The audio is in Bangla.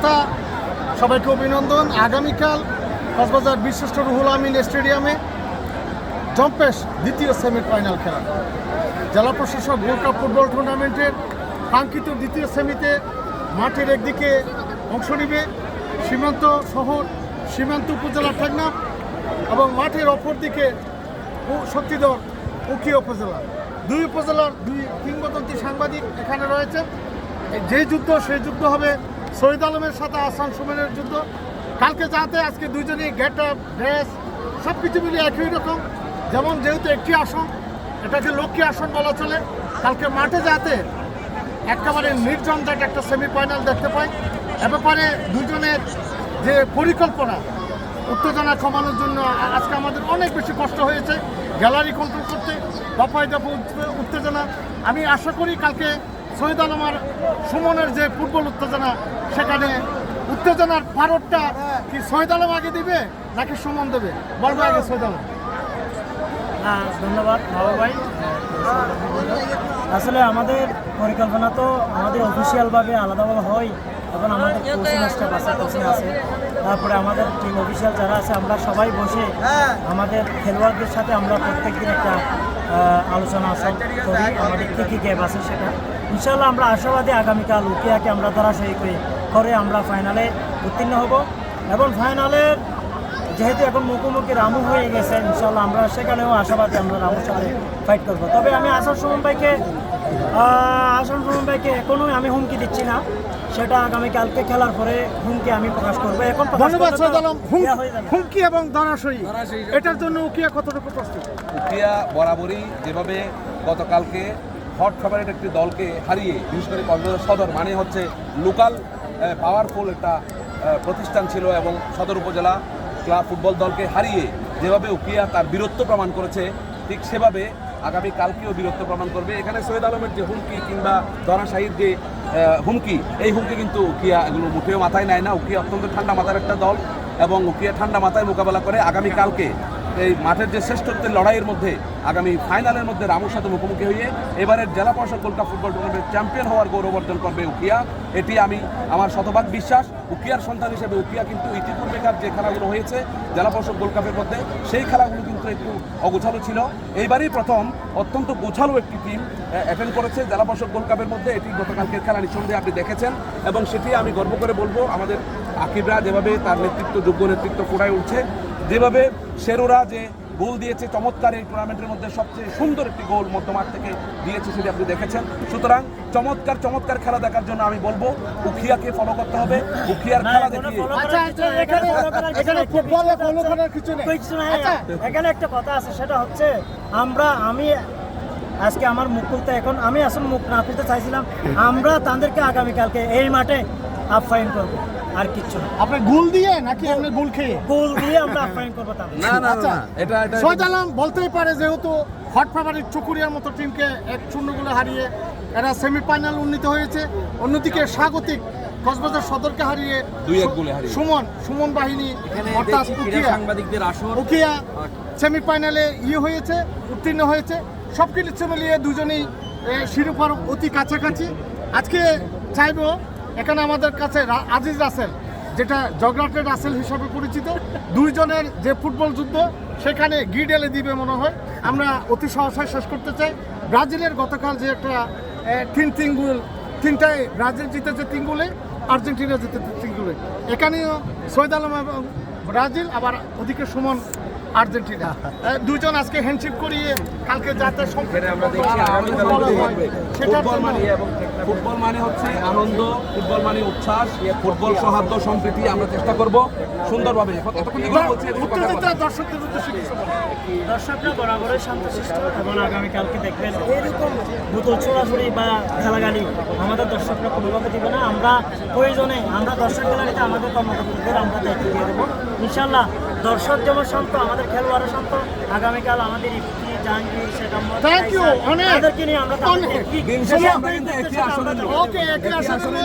শ্রোতা সবাইকে অভিনন্দন। আগামীকাল কক্সবাজার বিশিষ্ট রুহুল আমিন স্টেডিয়ামে জম্পেশ দ্বিতীয় সেমিফাইনাল খেলা। জেলা প্রশাসক গোল্ড কাপ ফুটবল টুর্নামেন্টের কাঙ্ক্ষিত দ্বিতীয় সেমিতে মাঠের একদিকে অংশ নেবে সীমান্ত শহর, সীমান্ত উপজেলা টেকনাফ এবং মাঠের অপর দিকে শক্তিধর উকিয়া উপজেলা। দুই উপজেলার দুই কিংবদন্তি সাংবাদিক এখানে রয়েছে যে যুদ্ধ সেই যুদ্ধ হবে শহীদ আলমের সাথে আসান সুমেনের যুদ্ধ। কালকে যাতে আজকে দুইজনই গেট আপ ড্রেস সব কিছু মিলিয়ে একই রকম। যেমন যেহেতু একটি আসন, এটাকে লক্ষ্মী আসন বলা চলে। কালকে মাঠে যাতে একেবারে নির্জনজাট একটা সেমিফাইনাল দেখতে পাই। এ ব্যাপারে দুজনের যে পরিকল্পনা, উত্তেজনা কমানোর জন্য আজকে আমাদের অনেক বেশি কষ্ট হয়েছে। গ্যালারি কন্ট্রোল করতে দফায় দফা উত্তে- উত্তেজনা। আমি আশা করি কালকে শহীদ আলমার সুমনের যে ফুটবল উত্তেজনা, সেখানে উত্তেজনার পারতটা কি শহীদ আলম আগে দিবে নাকি সুমন দেবে? বলব আগে শহীদ আলম। হ্যাঁ ধন্যবাদ বাবা ভাই। আসলে আমাদের পরিকল্পনা তো আমাদের অফিসিয়ালভাবে আলাদাভাবে হয়। এখন আমাদের কোচিং স্টাফ আছে কোচিং আছে। তারপরে আমাদের টিম অফিসিয়াল যারা আছে আমরা সবাই বসে আমাদের খেলোয়াড়দের সাথে আমরা প্রত্যেকদিন একটা আলোচনা আসাম করি আমাদের কী কী গ্যাপ আছে সেটা। ইনশাল্লাহ আমরা আশাবাদী আগামীকাল উকিয়াকে আমরা ধরাশয়ী করে করে আমরা ফাইনালে উত্তীর্ণ হব। এবং ফাইনালের যেহেতু এখন মুখোমুখি রামু হয়ে গেছে ইনশাল্লাহ আমরা সেখানেও আশাবাদী আমরা রামুর সাথে ফাইট করব। তবে আমি আসার সুমন ভাইকে আসার সুমন ভাইকে এখনও আমি হুমকি দিচ্ছি না। সেটা আগামীকালকে খেলার পরে হুমকি আমি প্রকাশ করব। এখন ধন্যবাদ আলম। হুমকি এবং ধরাশয়ী এটার জন্য উকিয়া কতটুকু প্রস্তুত? উকিয়া বরাবরই যেভাবে গতকালকে হট ফেভারিট একটি দলকে হারিয়ে বিশেষ করে কক্সবাজার সদর মানে হচ্ছে লোকাল পাওয়ারফুল একটা প্রতিষ্ঠান ছিল এবং সদর উপজেলা ক্লাব ফুটবল দলকে হারিয়ে যেভাবে উকিয়া তার বীরত্ব প্রমাণ করেছে ঠিক সেভাবে আগামী কালকেও বীরত্ব প্রমাণ করবে। এখানে সৈয়দ আলমের যে হুমকি কিংবা দরাশাহীর যে হুমকি, এই হুমকি কিন্তু উকিয়া এগুলো মুখেও মাথায় নেয় না। উকিয়া অত্যন্ত ঠান্ডা মাথার একটা দল এবং উকিয়া ঠান্ডা মাথায় মোকাবেলা করে আগামী কালকে এই মাঠের যে শ্রেষ্ঠত্বের লড়াইয়ের মধ্যে, আগামী ফাইনালের মধ্যে রামুর সাথে মুখোমুখি হয়ে এবারের জেলা পরিষদ কাপ ফুটবল টুর্নামেন্ট চ্যাম্পিয়ন হওয়ার গৌরব অর্জন করবে উকিয়া। এটি আমি, আমার শতভাগ বিশ্বাস, উকিয়ার সন্তান হিসেবে উকিয়া কিন্তু ইতিপূর্বেকার যে খেলাগুলো হয়েছে জেলা পরিষদ গোল্ড কাপের মধ্যে, সেই খেলাগুলো কিন্তু একটু অগোছালো ছিল। এইবারই প্রথম, অত্যন্ত গোছালো একটি টিম অ্যাটেন্ড করেছে জেলা পরিষদ গোল্ড কাপের মধ্যে। এটি গতকালকের খেলা নিঃসন্দেহে আপনি দেখেছেন এবং সেটি আমি গর্ব করে বলব, আমাদের আকিবরা যেভাবে তার নেতৃত্ব যোগ্য নেতৃত্ব ফুটায় উঠছে যেভাবে শেরুরা যে গোল দিয়েছে চমৎকার এই টুর্নামেন্টের মধ্যে সবচেয়ে সুন্দর একটি গোল মধ্যমাঠ থেকে দিয়েছে সেটি আপনি দেখেছেন। সুতরাং চমৎকার চমৎকার খেলা দেখার জন্য আমি বলব উখিয়াকে ফলো করতে হবে। উখিয়ার খেলা দেখিয়ে আচ্ছা, আচ্ছা। এখানে একটা কথা আছে সেটা হচ্ছে আমরা আমি আজকে আমার মুখ খুলতে এখন আমি আসলে মুখ না খুলতে চাইছিলাম আমরা তাদেরকে আগামীকালকে এই মাঠে আপ্যায়ন করব। আর কিচ্ছু না। আপনি গোল দিয়ে নাকি আপনি গোল খেয়ে? গোল দিয়ে আমরা আপ্যায়ন করব তাদের না না আচ্ছা না এটা এটা শহীদ আলম বলতেই পারে যেহেতু হট ফেভারিট চকুরিয়ার মতো টিমকে এক শূন্য গোলে হারিয়ে এরা সেমিফাইনাল উন্নীত হয়েছে। অন্যদিকে স্বাগতিক কক্সবাজার সদরকে হারিয়ে দুই এক গোলে হারিয়ে। সুমন সুমন বাহিনী অর্থাৎ উকিয়া সাংবাদিকদের আসর। উকিয়া সেমিফাইনালে ইয়ে হয়েছে উত্তীর্ণ হয়েছে। সব কিছু মিলিয়ে দুজনেই শিরোপার অতি কাছাকাছি। আজকে চাইব এখানে আমাদের কাছে আজিজ রাসেল, যেটা জগরাটের রাসেল হিসাবে পরিচিত, দুইজনের যে ফুটবল যুদ্ধ, সেখানে গিডেলে দিবে মনে হয়। আমরা অতি সহসায় শেষ করতে চাই। ব্রাজিলের গতকাল যে একটা তিন তিন গোল, তিনটায় ব্রাজিল জিতেছে তিন গোলে, আর্জেন্টিনা জিতেছে তিন গোলে। এখানেও সৈয়দ আলম এবং ব্রাজিল, আবার ওদিকে সুমন আর্জেন্টিনা। দুজন আজকে হ্যান্ডশিপ করিয়ে কালকে যাতে আমরা সেটার ফুটবল মানে ফুটবল মানে হচ্ছে আনন্দ ফুটবল মানে উচ্ছ্বাস ফুটবল সৌহার্দ্য সম্প্রীতি আমরা চেষ্টা করব সুন্দরভাবে। উত্তেজিত বলা। দর্শকদের উদ্দেশ্যে কিছু বলো। দর্শকরা বরাবরই শান্তশিষ্ট এবং আগামীকালকে দেখবেন এরকম বোতল ছোড়াছড়ি বা আমাদের দর্শকরা কোনোভাবে দিবে না। আমরা প্রয়োজনে আমরা দর্শক গ্যালারিতে আমাদের কর্মকর্তাদের আমরা দায়িত্ব দিয়ে দেবো। ইনশাল্লাহ দর্শক যেমন শান্ত আমাদের খেলোয়াড়ও শান্ত আগামীকাল আমাদের ইফতি জাহাঙ্গীর শেখাম Thank you, অনেক। তাদেরকে নিয়ে আমরা কি- দিন শেষে আমরা কিন্তু একই আসরে ওকে একই আশা করি